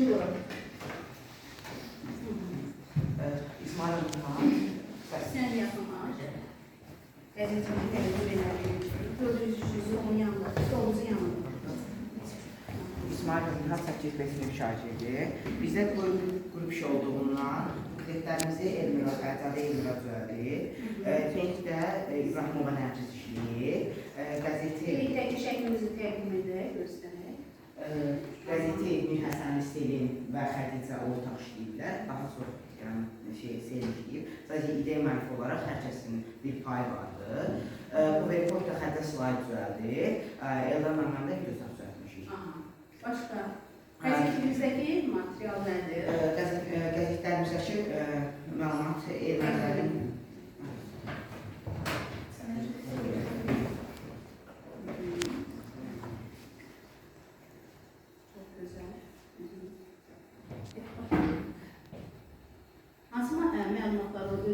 Biliyorum. Ee, İsmail Hanım. Sen yapamaz. Elinizi elinizi Gördüğünüz için solun yanında, solunuzun yanında. İsmail Hanım Hasat Çeşmesi'ni müşahede edildi. Bize grup, grup iş olduğundan kreditlerimizi Elmiraz, Ərtəli Elmiraz verdi. Ee, Denkdə e, İbrahimova nəfsiz işləyir. Qəzeti... E, Birlikdəki şey, şəklimizi təqdim edir, göstərir. Selin və Xədicə ortaq işləyirlər. Daha çox yəni şey Selin işləyir. Sadəcə ideya müəllif olaraq hər kəsin bir payı vardır. Bu Verpointdə xəttə slayd düzəldir. E, Eldan Məmməndə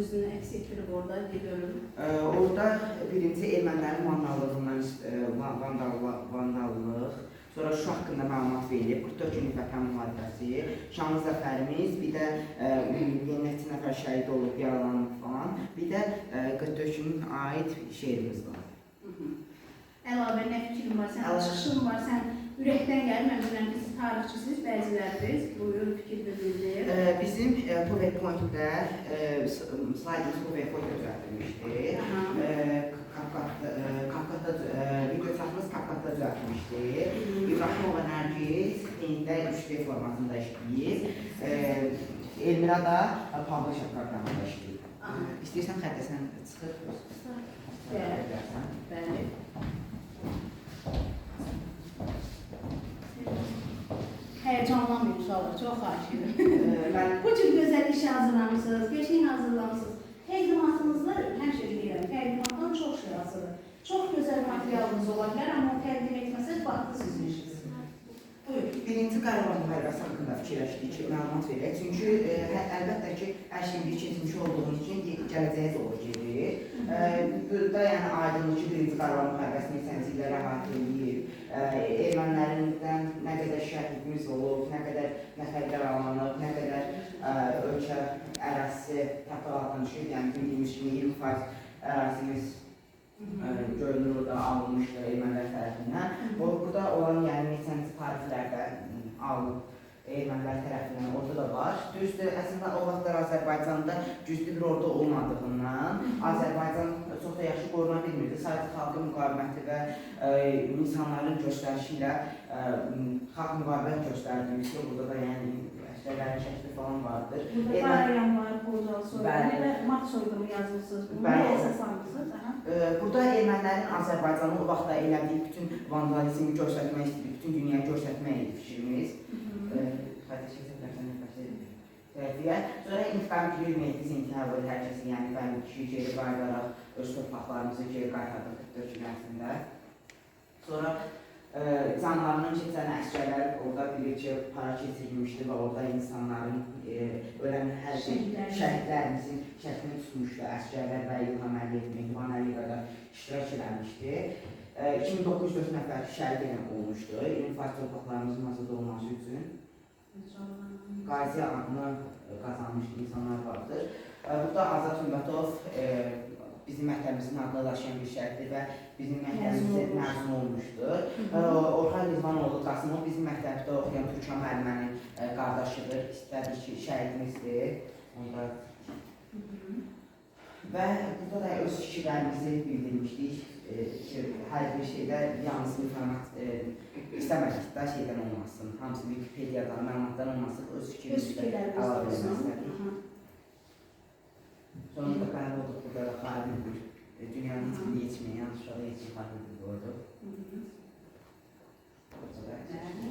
özünü əks etdirib orada görürüm. e, orada birinci ermənilərin vandallığından e, van- vandalla- vandallıq, sonra Şuşa haqqında məlumat verilib, 44 günlük vətən müharibəsi, şanlı zəfərimiz, bir də e, bir neçə nəfər şəhid olub, yaralanıb falan, bir də e, 44 gün aid şeirimiz var. Hı hı. Əlavə nə fikrin var, sən çıxışın var, sən ürəkdən ki, siz tarixçisiz, bəziləriniz buyur fikir bildirir. E, bizim PowerPoint-də slaydımız PowerPoint-də düzəltilmişdi. Kapkatda, video çatımız Kapkatda düzəltmişdi. İbrahimova Nərgiz Hinddə 3D formatında işləyir. E, Elmira da e, Publisher proqramında işləyir. İstəyirsən xəttəsən çıxır. Bəli. Bəli. Uşaqlar, çox xahiş edirəm. Bu cür gözəl işə hazırlamışsınız, geçin hazırlamışsınız. Təqdimatınızda həmişə deyirəm, təqdimatdan çox şey asılıdır. Çox gözəl materialınız ola bilər, amma təqdim etməsəz vaxtı sizin işiniz. Buyurun. birinci Qarabağ müharibəsi haqqında fikirləşdik ki, məlumat verək. Çünki e, hə- əlbəttə ki, hər şey bir keçmiş olduğumuz üçün gələcəyə doğru gedir. E, burada yəni aydındır ki, birinci Qarabağ müharibəsi neçənci illərə əhatə edir. E, ermənilərindən nə qədər şəhidimiz olub, nə qədər nəfər yaralanıb, nə qədər e, ölkə ərazisi təxribatdan düşüb. Yəni bildiyimiz kimi 20% ərazimiz e, görünür orada alınmışdı ermənilər tərəfindən. Bu burada olan yəni neçənci tarixlərdə alınıb ermənilər tərəfindən orada da var. Düzdür, əslində o vaxtlar Azərbaycanda güclü bir ordu olmadığından Azərbaycan çox da yaxşı qoruna bilmirdi. Sadəcə xalqın müqaviməti və e, insanların göstərişi ilə e, xalq müqavimət göstərdiyimiz ki, burada da yəni əsgərlərin şəkli falan vardır. Burada Erməni- bayram var, Pocal soyunu Bəli. və mat. Bunu Bəli. əsaslanmışsınız. Aha. E, Burada ermənilərin Azərbaycanı o vaxtda elədiyi bütün vandalizmi göstərmək istəyir, bütün dünyaya göstərmək fikrimiz. Xədici Səfərdən Tərəfiyə. Sonra intiqam girir Mehdi Zintihavı hər kəsin, yəni bəli kişi geri qayıdaraq öz torpaqlarımızı geri qaytardıq 44 gün ərzində. Sonra e, canlarının keçən əsgərlər orada bilir ki, para keçirilmişdi və orada insanların e, ölən hər şey şəhidlərimizin şəklini tutmuşdu. Əsgərlər və İlham Əliyev, Mehriban Əliyev də iştirak eləmişdi. E, 2904 nəfər şəhid olmuşdu. İnfaz torpaqlarımızın azad olması üçün. Qazi adını e, qazanmış insanlar vardır. E, Burada Azad Hümbətov e, bizim məktəbimizin adını daşıyan bir şəhiddir və bizim məktəbimizin Məzun olmuş. məzun olmuşdur. Orhan Rizvanoğlu Qasımov bizim məktəbdə oxuyan Türkan müəllimənin qardaşıdır, istədik ki, şəhidimizdir. Onda və burada da öz fikirlərimizi bildirmişdik e, ki, hər bir şeydə yalnız informat e, istəmədik də şeydən olmasın, hamısı Wikipediyadan, məlumatdan olmasın, öz Öz fikrimizi də fikirləriniz əlavə olsun. etmək istədik. Aha. Sonunda qərar olduq burada da xarici bir e, dünyanın heç biri yetməyən, aşağıda heç bir farklı bir qoydu. Hı hı. Burada da- Bəli.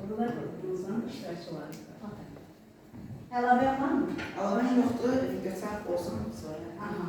Orada da qrupumuzun iştirakçıları var. Əlavə var mı? Əlavə yoxdur, video çap olsun sonra. Aha.